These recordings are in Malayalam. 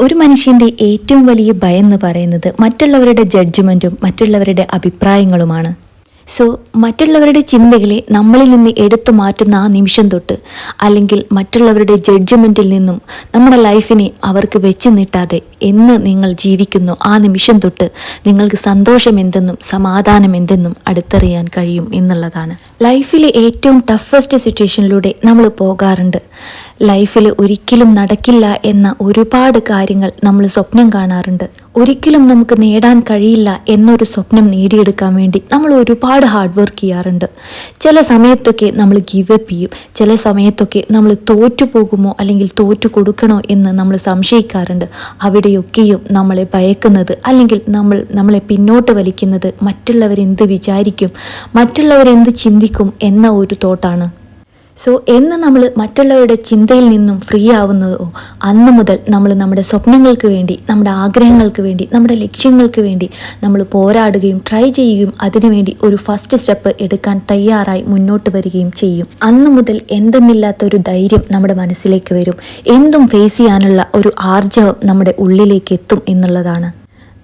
ഒരു മനുഷ്യന്റെ ഏറ്റവും വലിയ ഭയം എന്ന് പറയുന്നത് മറ്റുള്ളവരുടെ ജഡ്ജ്മെന്റും മറ്റുള്ളവരുടെ അഭിപ്രായങ്ങളുമാണ്. സോ മറ്റുള്ളവരുടെ ചിന്തകളെ നമ്മളിൽ നിന്ന് എടുത്തു മാറ്റുന്ന ആ നിമിഷം തൊട്ട് അല്ലെങ്കിൽ മറ്റുള്ളവരുടെ ജഡ്ജ്മെന്റിൽ നിന്നും നമ്മുടെ ലൈഫിനെ അവർക്ക് വെച്ച് നീട്ടാതെ എന്ന് നിങ്ങൾ ജീവിക്കുന്നു ആ നിമിഷം തൊട്ട് നിങ്ങൾക്ക് സന്തോഷം എന്തെന്നും സമാധാനം എന്തെന്നും അടുത്തറിയാൻ കഴിയും എന്നുള്ളതാണ്. ലൈഫിലെ ഏറ്റവും ടഫസ്റ്റ് സിറ്റുവേഷനിലൂടെ നമ്മൾ പോകാറുണ്ട്. ലൈഫിൽ ഒരിക്കലും നടക്കില്ല എന്ന ഒരുപാട് കാര്യങ്ങൾ നമ്മൾ സ്വപ്നം കാണാറുണ്ട്. ഒരിക്കലും നമുക്ക് നേടാൻ കഴിയില്ല എന്നൊരു സ്വപ്നം നേടിയെടുക്കാൻ വേണ്ടി നമ്മൾ ഒരുപാട് ഹാർഡ് വർക്ക് ചെയ്യാറുണ്ട്. ചില സമയത്തൊക്കെ നമ്മൾ ഗിവ് അപ്പ് ചെയ്യും. ചില സമയത്തൊക്കെ നമ്മൾ തോറ്റു പോകുമോ അല്ലെങ്കിൽ തോറ്റു കൊടുക്കണോ എന്ന് നമ്മൾ സംശയിക്കാറുണ്ട്. അവിടെയൊക്കെയും നമ്മളെ ഭയക്കുന്നത് അല്ലെങ്കിൽ നമ്മൾ നമ്മളെ പിന്നോട്ട് വലിക്കുന്നത് മറ്റുള്ളവരെന്ത് വിചാരിക്കും മറ്റുള്ളവരെന്ത് ചിന്തിക്കും എന്ന ഒരു തോട്ടാണ് സോ എന്ന് നമ്മൾ മറ്റുള്ളവരുടെ ചിന്തയിൽ നിന്നും ഫ്രീ ആവുന്നതോ അന്ന് മുതൽ നമ്മൾ നമ്മുടെ സ്വപ്നങ്ങൾക്ക് വേണ്ടി നമ്മുടെ ആഗ്രഹങ്ങൾക്ക് വേണ്ടി നമ്മുടെ ലക്ഷ്യങ്ങൾക്ക് വേണ്ടി നമ്മൾ പോരാടുകയും ട്രൈ ചെയ്യുകയും അതിനുവേണ്ടി ഒരു ഫസ്റ്റ് സ്റ്റെപ്പ് എടുക്കാൻ തയ്യാറായി മുന്നോട്ട് വരികയും ചെയ്യും. അന്ന് മുതൽ എന്തെന്നില്ലാത്ത ഒരു ധൈര്യം നമ്മുടെ മനസ്സിലേക്ക് വരും. എന്തും ഫേസ് ചെയ്യാനുള്ള ഒരു ആർജവം നമ്മുടെ ഉള്ളിലേക്ക് എത്തും എന്നുള്ളതാണ്.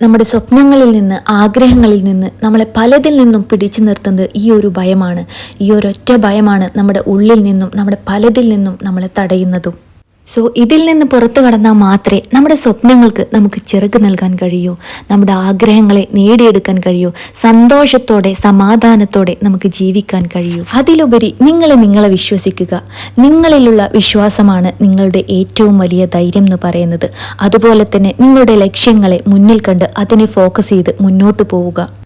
നമ്മുടെ സ്വപ്നങ്ങളിൽ നിന്ന് ആഗ്രഹങ്ങളിൽ നിന്ന് നമ്മളെ പലതിൽ നിന്നും പിടിച്ചു നിർത്തുന്നത് ഈ ഒരു ഭയമാണ്. ഈ ഒരൊറ്റ ഭയമാണ് നമ്മുടെ ഉള്ളിൽ നിന്നും നമ്മുടെ പലതിൽ നിന്നും നമ്മളെ തടയുന്നതും. സോ ഇതിൽ നിന്ന് പുറത്തു കടന്നാൽ മാത്രമേ നമ്മുടെ സ്വപ്നങ്ങൾക്ക് നമുക്ക് ചെറുക്ക് നൽകാൻ കഴിയൂ. നമ്മുടെ ആഗ്രഹങ്ങളെ നേടിയെടുക്കാൻ കഴിയൂ. സന്തോഷത്തോടെ സമാധാനത്തോടെ നമുക്ക് ജീവിക്കാൻ കഴിയൂ. അതിലുപരി നിങ്ങൾ നിങ്ങളെ വിശ്വസിക്കുക. നിങ്ങളിലുള്ള വിശ്വാസമാണ് നിങ്ങളുടെ ഏറ്റവും വലിയ ധൈര്യം എന്ന് പറയുന്നത്. അതുപോലെ തന്നെ നിങ്ങളുടെ ലക്ഷ്യങ്ങളെ മുന്നിൽ കണ്ട് അതിനെ ഫോക്കസ് ചെയ്ത് മുന്നോട്ട് പോവുക.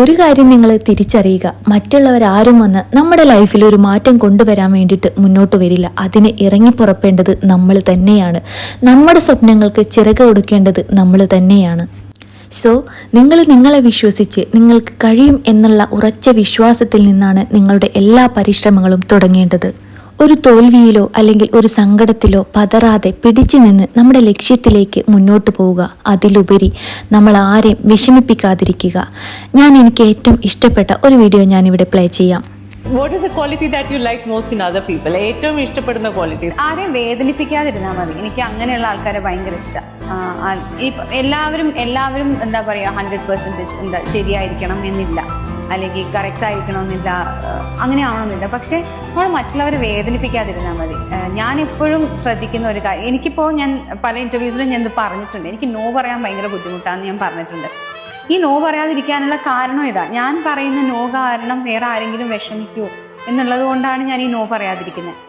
ഒരു കാര്യം നിങ്ങൾ തിരിച്ചറിയുക. മറ്റുള്ളവർ ആരും വന്ന് നമ്മുടെ ലൈഫിൽ ഒരു മാറ്റം കൊണ്ടുവരാൻ വേണ്ടിയിട്ട് മുന്നോട്ട് വരില്ല. അതിന് ഇറങ്ങിപ്പുറപ്പേണ്ടത് നമ്മൾ തന്നെയാണ്. നമ്മുടെ സ്വപ്നങ്ങൾക്ക് ചിറക് കൊടുക്കേണ്ടത് നമ്മൾ തന്നെയാണ്. സോ നിങ്ങൾ നിങ്ങളെ വിശ്വസിച്ച് നിങ്ങൾക്ക് കഴിയും എന്നുള്ള ഉറച്ച വിശ്വാസത്തിൽ നിന്നാണ് നിങ്ങളുടെ എല്ലാ പരിശ്രമങ്ങളും തുടങ്ങേണ്ടത്. ഒരു തോൽവിയിലോ അല്ലെങ്കിൽ ഒരു സങ്കടത്തിലോ പതറാതെ പിടിച്ചു നിന്ന് നമ്മുടെ ലക്ഷ്യത്തിലേക്ക് മുന്നോട്ട് പോവുക. അതിലുപരി നമ്മൾ ആരെയും വിഷമിപ്പിക്കാതിരിക്കുക. ഞാൻ എനിക്ക് ഏറ്റവും ഇഷ്ടപ്പെട്ട ഒരു വീഡിയോ ഞാനിവിടെ പ്ലേ ചെയ്യാം. What is a quality that you like most in other people ഏറ്റവും ഇഷ്ടപ്പെടുന്ന ക്വാളിറ്റി ആരെയും വേദനിപ്പിക്കാതിരുന്നാൽ മതി. എനിക്ക് അങ്ങനെയുള്ള ആൾക്കാരെ ഭയങ്കര ഇഷ്ടമാണ് എല്ലാവരും എല്ലാവരും എന്താ പറയുക ഹൺഡ്രഡ് പെർസെന്റേജ് എന്താ ശരിയായിരിക്കണം എന്നില്ല. അല്ലെങ്കിൽ കറക്റ്റ് ആയിരിക്കണമെന്നില്ല അങ്ങനെ ആവണമെന്നില്ല പക്ഷേ നമ്മൾ മറ്റുള്ളവരെ വേദനിപ്പിക്കാതിരുന്നാൽ മതി. ഞാൻ എപ്പോഴും ശ്രദ്ധിക്കുന്ന ഒരു കാര്യം എനിക്കിപ്പോൾ ഞാൻ പല ഇന്റർവ്യൂസിലും ഞാൻ ഇത് പറഞ്ഞിട്ടുണ്ട്. എനിക്ക് നോ പറയാൻ ഭയങ്കര ബുദ്ധിമുട്ടാണെന്ന് ഞാൻ പറഞ്ഞിട്ടുണ്ട്. ഈ നോ പറയാതിരിക്കാനുള്ള കാരണം ഇതാ ഞാൻ പറയുന്ന നോ കാരണം വേറെ ആരെങ്കിലും വിഷമിക്കുമോ എന്നുള്ളത് കൊണ്ടാണ് ഞാൻ ഈ നോ പറയാതിരിക്കുന്നത്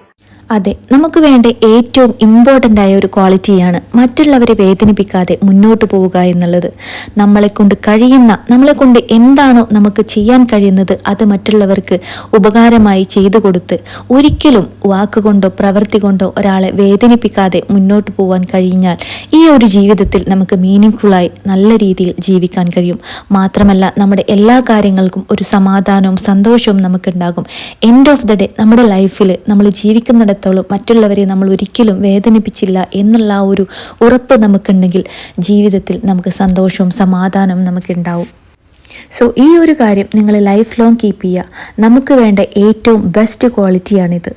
അതെ നമുക്ക് വേണ്ട ഏറ്റവും ഇമ്പോർട്ടന്റ് ആയ ഒരു ക്വാളിറ്റിയാണ് മറ്റുള്ളവരെ വേദനിപ്പിക്കാതെ മുന്നോട്ട് പോവുക എന്നുള്ളത്. നമ്മളെ കൊണ്ട് കഴിയുന്ന നമ്മളെ കൊണ്ട് എന്താണോ നമുക്ക് ചെയ്യാൻ കഴിയുന്നത് അത് മറ്റുള്ളവർക്ക് ഉപകാരമായി ചെയ്തു കൊടുത്ത് ഒരിക്കലും വാക്കുകൊണ്ടോ പ്രവൃത്തി കൊണ്ടോ ഒരാളെ വേദനിപ്പിക്കാതെ മുന്നോട്ട് പോകാൻ കഴിഞ്ഞാൽ ഈ ഒരു ജീവിതത്തിൽ നമുക്ക് മീനിങ് നല്ല രീതിയിൽ ജീവിക്കാൻ കഴിയും. മാത്രമല്ല നമ്മുടെ എല്ലാ കാര്യങ്ങൾക്കും ഒരു സമാധാനവും സന്തോഷവും നമുക്കുണ്ടാകും. എൻഡ് ഓഫ് ദ ഡേ നമ്മുടെ ലൈഫിൽ നമ്മൾ ജീവിക്കുന്നിടത്തോളം മറ്റുള്ളവരെ നമ്മൾ ഒരിക്കലും വേദനിപ്പിച്ചില്ല എന്നുള്ള ആ ഒരു ഉറപ്പ് നമുക്കുണ്ടെങ്കിൽ ജീവിതത്തിൽ നമുക്ക് സന്തോഷവും സമാധാനവും നമുക്കുണ്ടാവും. സോ ഈ ഒരു കാര്യം നിങ്ങൾ ലൈഫ് ലോങ് കീപ്പ് ചെയ്യുക. നമുക്ക് വേണ്ട ഏറ്റവും ബെസ്റ്റ് ക്വാളിറ്റിയാണിത്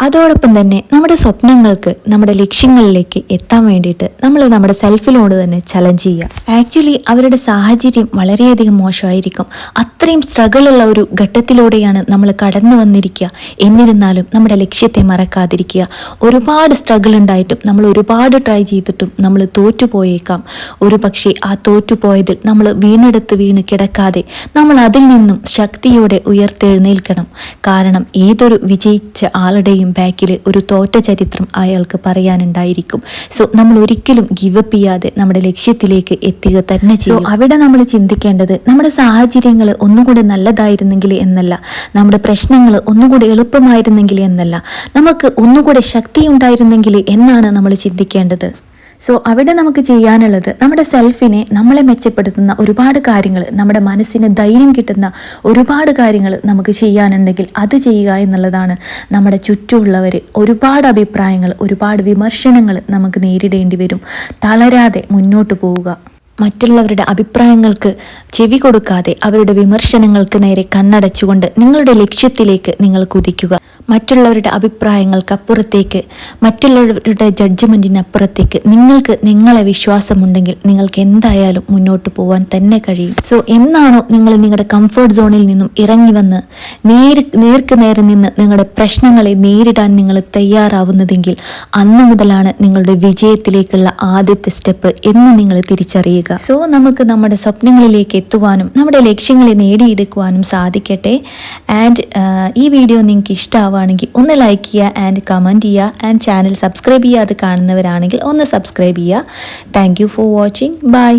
അതോടൊപ്പം തന്നെ നമ്മുടെ സ്വപ്നങ്ങൾക്ക് നമ്മുടെ ലക്ഷ്യങ്ങളിലേക്ക് എത്താൻ വേണ്ടിയിട്ട് നമ്മൾ നമ്മുടെ സെൽഫിനോട് തന്നെ ചലഞ്ച് ചെയ്യുക. ആക്ച്വലി അവരുടെ സാഹചര്യം വളരെയധികം മോശമായിരിക്കും. അത്രയും സ്ട്രഗിൾ ഉള്ള ഒരു ഘട്ടത്തിലൂടെയാണ് നമ്മൾ കടന്നു വന്നിരിക്കുക. എന്നിരുന്നാലും നമ്മുടെ ലക്ഷ്യത്തെ മറക്കാതിരിക്കുക. ഒരുപാട് സ്ട്രഗിൾ ഉണ്ടായിട്ടും നമ്മൾ ഒരുപാട് ട്രൈ ചെയ്തിട്ടും നമ്മൾ തോറ്റുപോയേക്കാം. ഒരു പക്ഷേ ആ തോറ്റുപോയതിൽ നമ്മൾ വീണെടുത്ത് വീണ് കിടക്കാതെ നമ്മൾ അതിൽ നിന്നും ശക്തിയോടെ ഉയർത്തെഴുന്നേൽക്കണം. കാരണം ഏതൊരു വിജയിച്ച ആളുടെയും ബാക്കിൽ ഒരു തോറ്റ ചരിത്രം അയാൾക്ക് പറയാനുണ്ടായിരിക്കും. സോ നമ്മൾ ഒരിക്കലും ഗിവ് അപ്പ് ചെയ്യാതെ നമ്മുടെ ലക്ഷ്യത്തിലേക്ക് എത്തുക തന്നെ ചെയ്യും. അവിടെ നമ്മൾ ചിന്തിക്കേണ്ടത് നമ്മുടെ സാഹചര്യങ്ങൾ ഒന്നുകൂടെ നല്ലതായിരുന്നെങ്കിൽ എന്നല്ല നമ്മുടെ പ്രശ്നങ്ങൾ ഒന്നുകൂടെ എളുപ്പമായിരുന്നെങ്കിൽ എന്നല്ല നമുക്ക് ഒന്നുകൂടെ ശക്തി ഉണ്ടായിരുന്നെങ്കിൽ എന്നാണ് നമ്മൾ ചിന്തിക്കേണ്ടത്? സോ അവിടെ നമുക്ക് ചെയ്യാനുള്ളത് നമ്മുടെ സെൽഫിനെ നമ്മളെ മെച്ചപ്പെടുത്തുന്ന ഒരുപാട് കാര്യങ്ങൾ നമ്മുടെ മനസ്സിന് ധൈര്യം കിട്ടുന്ന ഒരുപാട് കാര്യങ്ങൾ നമുക്ക് ചെയ്യാനുണ്ടെങ്കിൽ അത് ചെയ്യുക എന്നുള്ളതാണ് നമ്മുടെ ചുറ്റുമുള്ളവർ ഒരുപാട് അഭിപ്രായങ്ങൾ ഒരുപാട് വിമർശനങ്ങൾ നമുക്ക് നേരിടേണ്ടി വരും. തളരാതെ മുന്നോട്ട് പോവുക. മറ്റുള്ളവരുടെ അഭിപ്രായങ്ങൾക്ക് ചെവി കൊടുക്കാതെ അവരുടെ വിമർശനങ്ങൾക്ക് നേരെ കണ്ണടച്ചുകൊണ്ട് നിങ്ങളുടെ ലക്ഷ്യത്തിലേക്ക് നിങ്ങൾ കുതിക്കുക. മറ്റുള്ളവരുടെ അഭിപ്രായങ്ങൾക്കപ്പുറത്തേക്ക് മറ്റുള്ളവരുടെ ജഡ്ജ്മെന്റിനപ്പുറത്തേക്ക് നിങ്ങൾക്ക് നിങ്ങളെ വിശ്വാസമുണ്ടെങ്കിൽ നിങ്ങൾക്ക് എന്തായാലും മുന്നോട്ട് പോകാൻ തന്നെ കഴിയും. സോ എന്നാണോ നിങ്ങൾ നിങ്ങളുടെ കംഫർട്ട് സോണിൽ നിന്നും ഇറങ്ങി വന്ന് നേര് നേർക്ക് നേരെ നിന്ന് നിങ്ങളുടെ പ്രശ്നങ്ങളെ നേരിടാൻ നിങ്ങൾ തയ്യാറാവുന്നതെങ്കിൽ അന്നു മുതലാണ് നിങ്ങളുടെ വിജയത്തിലേക്കുള്ള ആദ്യത്തെ സ്റ്റെപ്പ് എന്ന് നിങ്ങൾ തിരിച്ചറിയുക. സോ നമുക്ക് നമ്മുടെ സ്വപ്നങ്ങളിലേക്ക് എത്തുവാനും നമ്മുടെ ലക്ഷ്യങ്ങളെ നേടിയെടുക്കുവാനും സാധിക്കട്ടെ. ആൻഡ് ഈ വീഡിയോ നിങ്ങൾക്ക് ഇഷ്ടമാവുകയാണെങ്കിൽ ഒന്ന് ലൈക്ക് ചെയ്യുക ആൻഡ് കമന്റ് ചെയ്യുക ആൻഡ് ചാനൽ സബ്സ്ക്രൈബ് ചെയ്യാതെ കാണുന്നവരാണെങ്കിൽ ഒന്ന് സബ്സ്ക്രൈബ് ചെയ്യുക. Thank for watching bye